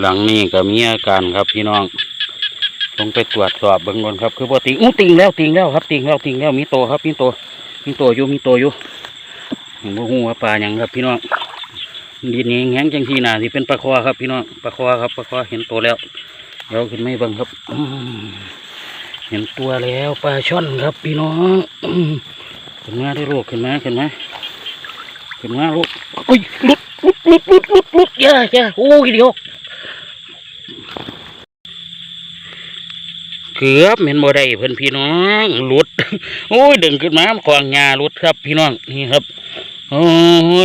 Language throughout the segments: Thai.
หลังนี้ก็มีอาการครับพี่น้องลงไปตรวจสอบเบื้องบนครับ คือบ่าติงอู้ติงแล้วติงแล้วครับติงแล้วติงแล้วมีโตครับมีโตมีโตอยู่มีโตอยู่บ่ฮู้ว่าปลาหยังครับ พี่น้องดินแห้งจังที่น่าสิเป็นปลาคอครับ พี่น้องปลาคอครับปลาคอเห็นโตแล้วเดี๋ยวขึ้นไม่บิ่งครับเห็นตัวแล้วปลาช่อนครับ พี่น้องขึ้นมาได้ลูกขึ้นมาขึ้นมาขึ้นมาลูกอุ้ยลุดลุดลุดลุดลุดหลุดอย่าอย่าโอ้ยเดียว เกือบเห็นบ่ได้เพิ่อนพี่น้องหลุดโอ้ยดึงขึ้นมาขวางงาหลุดครับพี่น้องนี่ครับโอ้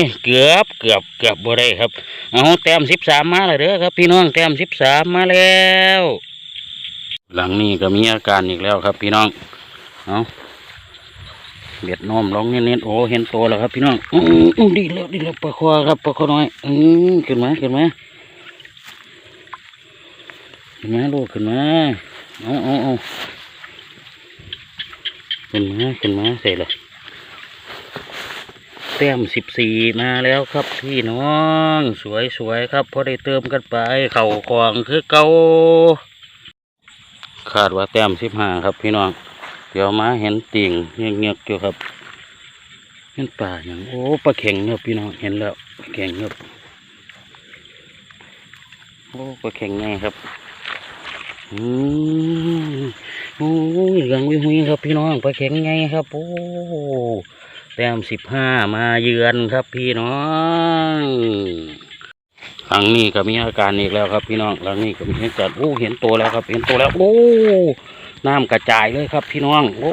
ยเกือบเกือบเกือบบ่ได้ครับเอาแต้มสิบสามมาแล้วเด้อครับพี่น้องแต้มสิบสามมาแล้ว หลังนี้ก็มีอาการอีกแล้วครับ พี่น้องเอาเบียดน้อมลองเน้นๆโอ้เห็นโตแล้วครับ พี่น้องอือดีแล้วดีแล้วปลาคอครับปลาคอน้อยอือขึ้นมาขึ้นมาขึ้นมาลูกขึ้นมา เอาเอาเอาขึ้นมาขึ้นมาเสร็จแล้วแต้มสิบสี่มาแล้วครับพี่น้อง สวยสวยครับพอได้เติมกันไป เข่าของคือเก่าคาดว่าแต้มสิบห้าครับพี่น้อง เดี๋ยวมาเห็นติ่งเงียบๆอยู่ครับเห็นป่าอย่างโอ้ปลาเข่งครับพี่น้องเห็นแล้วปลาเข่งครับโอ้ปลาเข่งไงครับ อืมโอ้ยเหลืองวิหุยครับพี่น้องปลาเข็งไงครับโอ้แต้มสิบห้ามาเยือนครับพี่น้องหลังนี้ก็มีอาการอีกแล้วครับพี่น้องหลังนี้ก็มีอาการโอ้เห็นตัวแล้วครับ เห็นตัวแล้ว โอ้น้ำกระจายเลยครับ พี่น้อง โอ้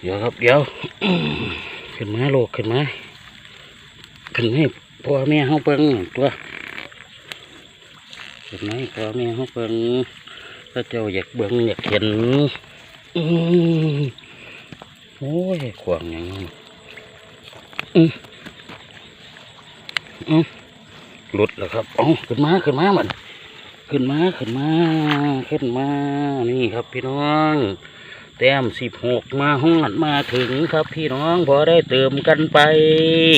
เดี๋ยวครับ เดี๋ยวขึ้นมาโลกขึ้นมาขึ้นให้พ่อแม่เฮาเบิ่งตัว เห็นไหมพ่อแม่เขาเบิ่งพระเจ้าอยากเบิ่งอยากเห็นอืมโอ้ยขวางอย่างนี้อืมอืมหลุดแล้วครับอ๋อขึ้นมาขึ้นมามันขึ้นมาขึ้นมาขึ้นมานี่ครับพี่น้องแต้มสิบหกมาหอดมาถึงครับพี่น้องพอได้เติมกันไป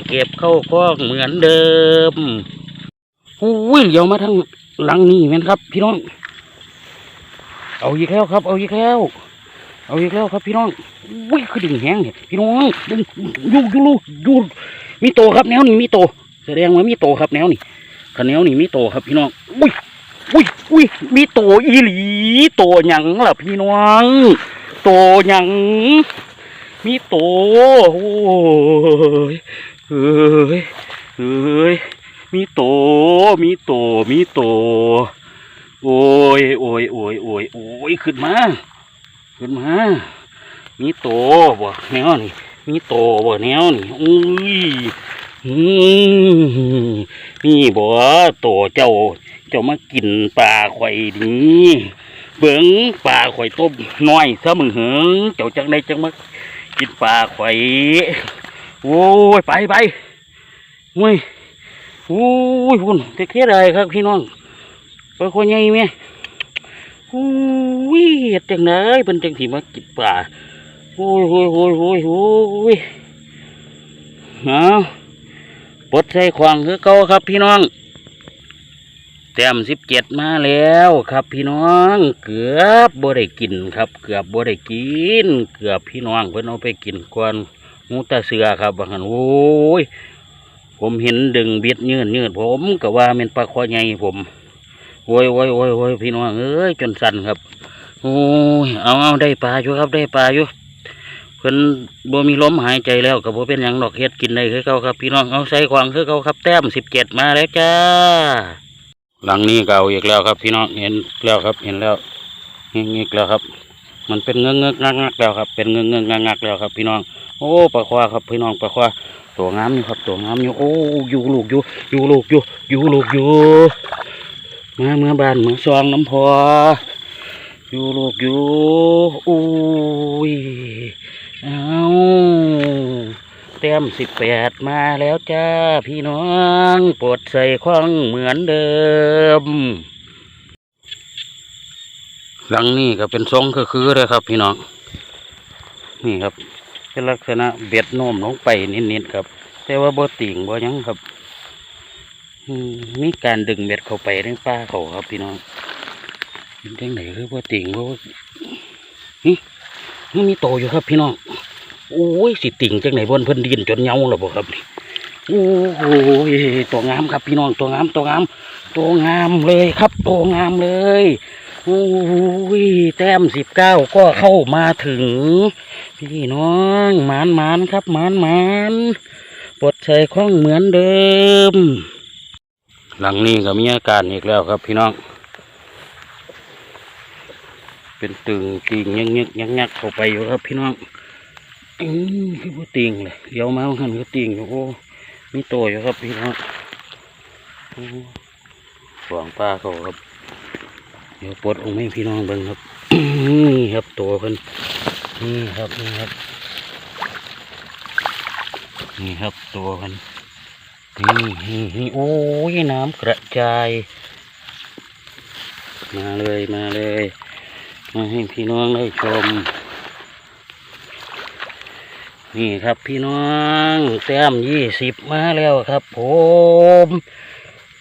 เก็บเข้าคล้องเหมือนเดิมโอ้ยเดี๋ยวมาทาง หลังนี่แม่นครับ พี่น้อง เอาอีกแล้วครับ เอาอีกแล้ว เอาอีกแล้วครับพี่น้องวิ่งคือดึงแหงเนี่ยพี่น้องดึงยูยูลูยูมีโตครับแนวนี้มีโต แสดงว่ามีโตครับแนวนี้ขนแนวนี้มีโตครับพี่น้องอุ้ยอุ้ยอุ้ยมีโตอีหลีโตหยังล่ะพี่น้องโตหยังมีโตโอ้ยเอ้ยเอ้ย มีโต มีโต มีโต โอ้ยโอ้ยโอ้ยโอ้ยโอ้ยขึ้นมา ขึ้นมา มีโตบ่แนวนี่ มีโตบ่แนวนี่อุ้ยอืมนี่บ่โตเจ้า เจ้ามากินปลาข่อยนี่เบิ่งปลาข่อยต้มน้อยซะมึงเหิงเจ้าจังได้จังมากินปลาข่อย โอ้ยไปไปโอ้ย โอ้ยพุ่นเทศอะไรครับพี่น้องปลาคนใหญ่ไหมโอ้ยเฮ็ดจังไดเป็นจังที่มากินปลาโอ้ยโอ้ยโอ้ยโอ้ยโอ้ยเอาปดใส่ขวางคือเก่าครับพี่น้องแต้มสิบเจ็ดมาแล้วครับพี่น้อง เกือบบ่ได้กินครับ เกือบบ่ได้กิน เกือบพี่น้องเพิ่อนเอาไปกินก่อนหมูตาเสือครับบางหันโอ้ย ผมเห็นดึงบิดยืดยืดผมก็ว่าเป็นปลาคอใหญ่ผมโวยโวยโวยโวยพี่น้องเอ้ยจนสั่นครับโอ้ยเอาเอาได้ปลาอยู่ครับได้ปลาอยู่เพิ่นบ่มีล้มหายใจแล้วก็บ่เป็นหยังดอกเฮ็ดกินได้คือเก่าครับ พี่น้องเอาใส่ขวางคือเก่าครับ แต้มสิบเจ็ดมาแล้วจ้า หลังนี้เก่าอีกแล้วครับ พี่น้องเห็นแล้วครับ เห็นแล้วเงี้ยแล้วครับ มันเป็นเงื้อเงื้องักงักแล้วครับ เป็นเงื้อเงื้องักงักแล้วครับ พี่น้อง โอ้ปลาควาครับพี่น้องปลาควาตัวงามอยู่ครับ ตัวงามอยู่โอ้อยู่ลูกอยู่อยู่ลูกอยู่อยู่ลูกอยู่มาเมื่อบานเมื่อซองน้ำพออยู่ลูกอยู่อุ้ยเอาเต็มสิบแปดมาแล้วจ้า พี่น้องปลดใส่คล้องเหมือนเดิม หลังนี้ก็เป็นทรงคือคือเลยครับพี่น้อง นี่ครับเป็นลักษณะเบ็ดโน้มลงไปนิดๆครับ แต่ว่าบ่ติ่งบ่ยังครับมีการดึงเม็ดเข้าไปในป่าเขาครับพี่น้องเป็นจังไหนคือว่ติ่งว่าฮึมันมีโตอยู่ครับพี่น้องโอ้ยสิติ่งจังไหนบนเพิ่นดินจนเหงาแล้วบ่ครับนี่โอ้โหตัวงามครับพี่น้องตัวงามตัวงามตัวงามเลยครับตัวงามเลย โอ้ยแต้มสิบเก้าก็เข้ามาถึง พี่น้องหมานหมานครับหมานหมานปลดใส่ข้องเหมือนเดิม หลังนี้ก็มีอาการอีกแล้วครับพี่น้อง เป็นตึงติงยักยักยักยักเข้าไปอยู่ครับพี่น้องอืมคือว่าติงเลยเดี๋ยวมาหันก็ติงอยู่โอ้มีโตอยู่ครับพี่น้องหวงป้าเขาครับ ดี๋ยวปลดออกให้พี่น้องเบิ่งครับ นี่ครับตัวเพิ่นนี่ครับนี่ครับ นี่ครับตัวเพิ่นนี่นี่นี่โอ้ยน้ำกระจาย มาเลยมาเลย มาให้พี่น้องได้ชม นี่ครับพี่น้องแต้มยี่สิบมาแล้วครับผม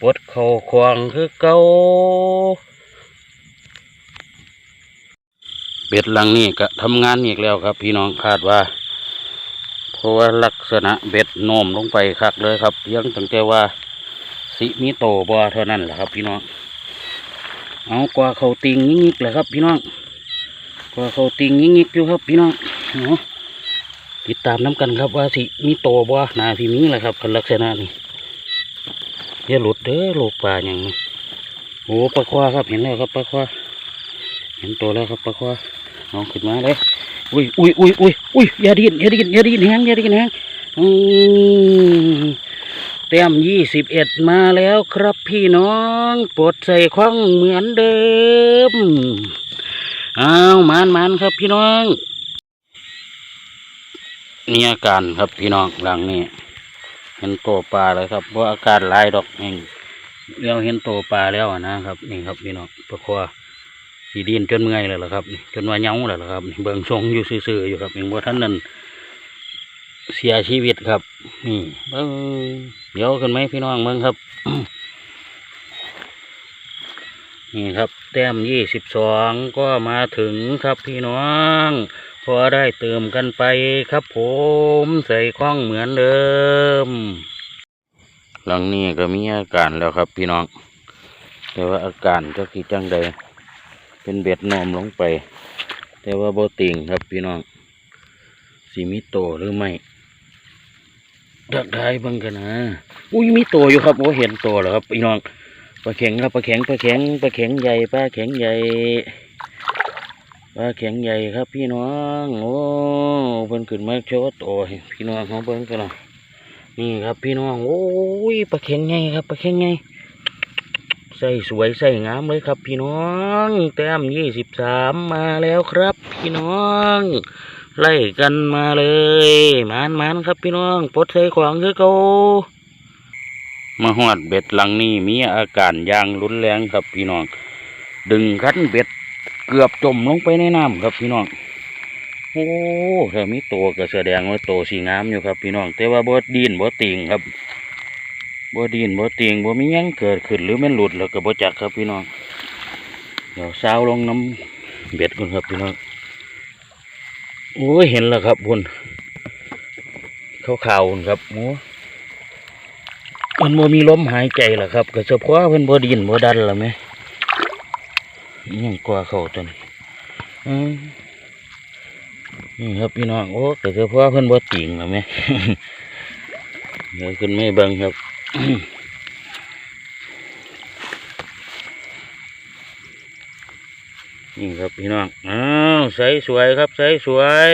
ปลดเข่าควางคือเก่า เบ็ดหลังนี่ก็ทำงานอีกแล้วครับ พี่น้องคาดว่า เพราะว่าลักษณะเบ็ดโน้มลงไปคักเลยครับเพียงตั้งแต่ว่าสิมีโตบ่เท่านั้นแหละครับ พี่น้องเอากว่าเขาติงยิกๆเลยครับ พี่น้องกว่าเขาติงยิกๆอยู่ครับ พี่น้องเอาติดตามน้ำกันครับว่าสิมีโตบ่นาที่มีแหละครับคันลักษณะนี้อย่าหลุดเด้อโลกป่าอย่างนี้โอ้ปลาควาครับเห็นแล้วครับปลาควาเห็นโตแล้วครับปลาควา เอาขึ้นมาเลยอุ้ยอุ้ยอุ้ยอุ้ยอุ้ยอย่าดิ้นอย่าดิ้นอย่าดิ้นแหงอย่าดิ้นแหงเต็มยี่สิบเอ็ดมาแล้วครับพี่น้องปลดใส่คว้างเหมือนเดิมเอามานมานครับพี่น้องนี่อาการครับพี่น้องหลังนี้เห็นตัวปลาเลยครับเพราะอาการลายดอกเองเลี้ยวเห็นตัวปลาแล้วนะครับ นี่ครับพี่น้องประคอ สีดินจนเมื่อยเลยเหรอครับ จนว่าเหงาเลยเหรอครับเบิ่งทรงอยู่ซื่อๆอยู่ครับอยังบ่ท่านนั้นเสียชีวิตครับ นี่เบิ่งเดี๋ยวกันไหมพี่น้องเบิ่งครับ นี่ครับ แต้มยี่สิบสองก็มาถึงครับพี่น้องพอได้เติมกันไปครับผมใส่ข้องเหมือนเดิม หลังนี้ก็มีอาการแล้วครับพี่น้อง แต่ว่าอาการจะคือจังใด เป็นเบ็ดโนมลงไป แต่ว่าโบติงครับพี่น้องสีมีโตหรือไม่ดักได้เบังกันนะอุ้ยมีโตอยู่ครับโอ้เห็นโตแล้วครับพี่น้องปลาแข็งครับปลาแข็งปลาแข็งปลาแข็งใหญ่ปลาแข็งใหญ่ปลาแข็งใหญ่ครับ พี่น้องโอ้เพิ่นขึ้นมาโชว์โตพี่น้องเขาเบิ่งกันหน่อยนี่ครับพี่น้องโอ้ยปลาแข็งใหญ่ครับปลาแข็งใหญ่ ใส่สวยใส่งามเลยครับ พี่น้อง แต้มยี่สิบสามมาแล้วครับ พี่น้อง ไล่กันมาเลยมานมานครับพี่น้องปดใส่ขวางคือเก่ามาหอดเบ็ดหลังนี้มีอาการยางรุนแรงครับพี่น้อง ดึงคันเบ็ดเกือบจมลงไปในน้ำครับพี่น้องโอ้ถ้ามีตัวก็แสดงว่าตัวสีงามอยู่ครับพี่น้อง แต่ว่าบ่ดินบ่ติงครับ บ่ดินบ่เตียงบ่มียังเกิดขึ้นหรือแมันหลุดแล้วก็บ่จักครับพี่น้องเดี๋ยวสาวลงน้ำเบ็ดก่อนครับพี่น้องโอ้ยเห็นแล้วครับพุ่นเขาข่าวนครับโอ้มันบ่มีลมหายใจล่ะครับก็เฉพาะเพิ่นบ่ดินบ่ดันแม่อิหมยังกว่าเขาตัวนี้นี่ครับพี่น้องโอ้ก็เฉพาะเพิ่อนบ่ติงล่ะแม่เดี๋ยวขึ้นไม่บิ่งครับ นี่ครับพี่น้อง อ้าวใสสวยครับใสสวย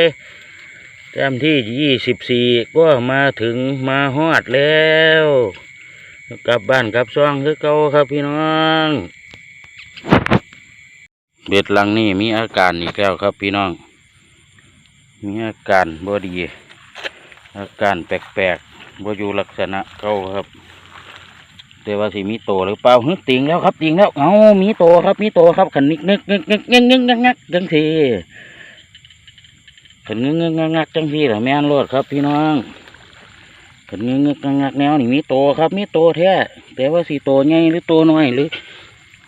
แต้มที่ยี่สิบสี่ก็มาถึงมาฮอดแล้ว กลับบ้านกลับซ่องคือเก่าครับพี่น้องเบ็ดหลังนี่มีอาการอีกแล้วครับพี่น้อง มีอาการบ่ดี อาการแปลกๆบ่อยู่ลักษณะเก่าครับ แต่ว่าสิมีโตหรือเปล่าฮึติงแล้วครับติงแล้ว เอามีโตครับ มีโตครับขันนิกนึกนึกนึกนึกนึกนึกนึกจังทีขันนึกนึกนึกนึกจังทีแหละแม่นรดครับ พี่น้องขันเงือกเงือกงักแนวนี่มีโตครับ มีโตแท้แต่ว่าสีโตใหญ่หรือโตน้อยหรือ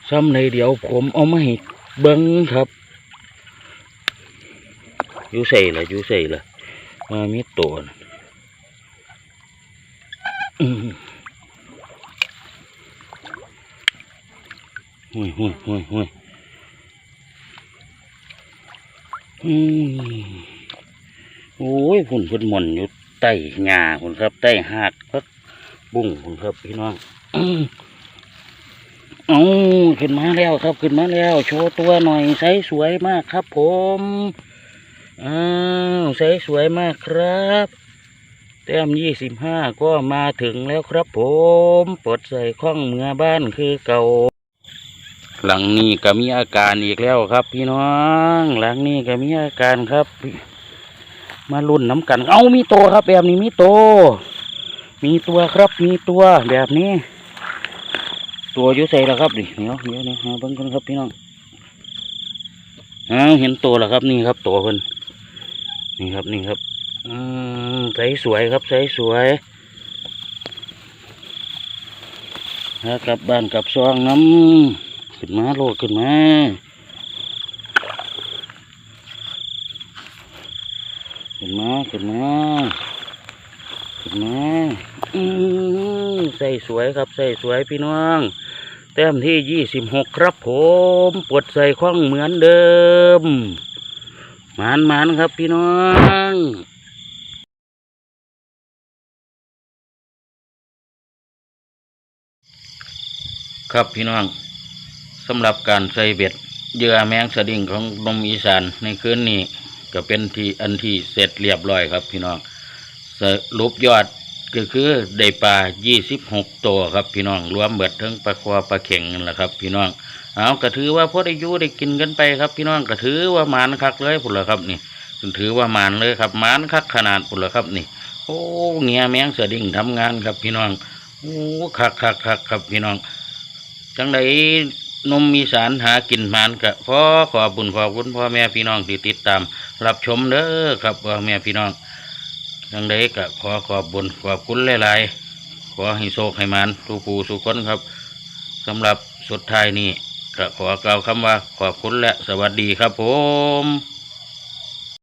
ซ้ำในเดี๋ยวผมเอามาให้เบิ้งครับยู่ใส่ละอยู่ใส่ละมามีโตนอืม ห่ยห่ยห่ยห่ยอืมโอ้ยพุ่นพุ่นหม่นอยู่ใต้หญ้าพุ่นครับใต้หากพักบุ้งพุ่นครับพี่น้องอืมเอาขึ้นมาแล้วครับขึ้นมาแล้ว โชว์ตัวหน่อยใสสวยมากครับ ผมอ้าวใสสวยมากครับแต้มยี่สิบห้าก็มาถึงแล้วครับผม ปลดใส่ข้องเมือบ้านคือเก่า หลังนี้ก็มีอาการอีกแล้วครับ พี่น้อง หลังนี้ก็มีอาการครับ มาลุ่นน้ำกัน เอามีโตครับ แบบนี้มีโต มีตัวครับมีตัวแบบนี้ ตัวยู่ใส่แล้วครับดิเดี๋ยวเดี๋ยวเดี๋ยวหาเบิ่งกันครับพี่น้องอ้าเห็นตัวแล้วครับนี่ครับตัวเพิ่นนี่ครับนี่ครับอืมใสสวยครับใสสวยหากลับบ้านกลับซองน้ำ ขึ้นมาโลดขึ้นมาขึ้นมาขึ้นมาขึ้นมาอืมใส่สวยครับใส่สวยพี่น้องแต้มที่ยี่สิบหกครับผมปลดใส่ข้องเหมือนเดิมหมานหมานครับพี่น้องครับพี่น้อง สำหรับการใส่เบ็ดเหยื่อแมงสดิ้งของนมอีสานในคืนนี้ก็เป็นที่อันที่เสร็จเรียบร้อยครับ พี่น้องสรุปยอดก็คือได้ปลา 26 ตัวครับพี่น้อง รวมเบิดทั้งปลาควาปลาเข่งนั่นแหละครับพี่น้อง เอาก็ถือว่าพอได้ยูได้กินกันไปครับ พี่น้องก็ถือว่ามานคักเลยพุ่นละครับนี่ถือว่ามานเลยครับมานคักขนาดพุ่นละครับนี่ โอ้เงียแมงสดิ้งทำงานครับพี่น้อง โอ้คักคักคักครับพี่น้องจังได นมมีสารหากินหมานกะขอขอบุญขอบคุณพ่อแม่พี่น้องที่ติดตาม รับชมเด้อครับพ่อแม่พี่น้องทังใดกะขอขอบบุญขอบคุณหลายๆขอให้โชคให้มันทุกผู้ทุกคนครับสำหรับสุดท้ายนี้ก็ขอกล่าวคำว่าขอบคุณและสวัสดีครับผม